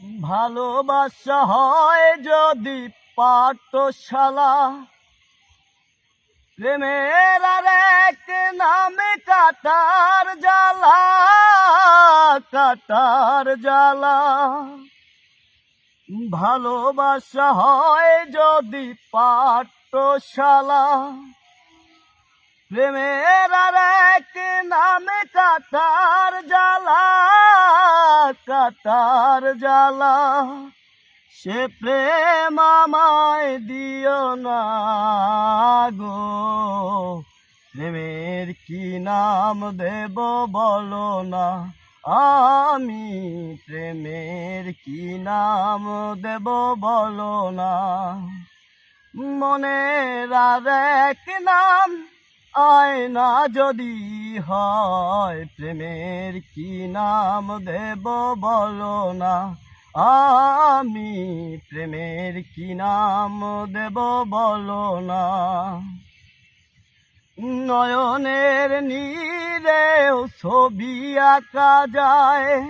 ভালোবাসা হয় যদি পাঠশালা। প্রেমের এক নামে কাটার জ্বালা কাটার জ্বালা। ভালোবাসা হয় যদি পাঠশালা। প্রেমের এক নামে কাটার জ্বালা কাটার জ্বালা, সে প্রেম আমায় দিও না গো। প্রেমের কি নাম দেব বলো না, আমি প্রেমের কি নাম দেব বলো না। মনের আর এক নাম, আয়না যদি হয়, প্রেমের কি নাম দেব বলো না। আমি প্রেমের কি নাম দেব বলো না। নয়নের নীরেও ছবি আঁকা যায়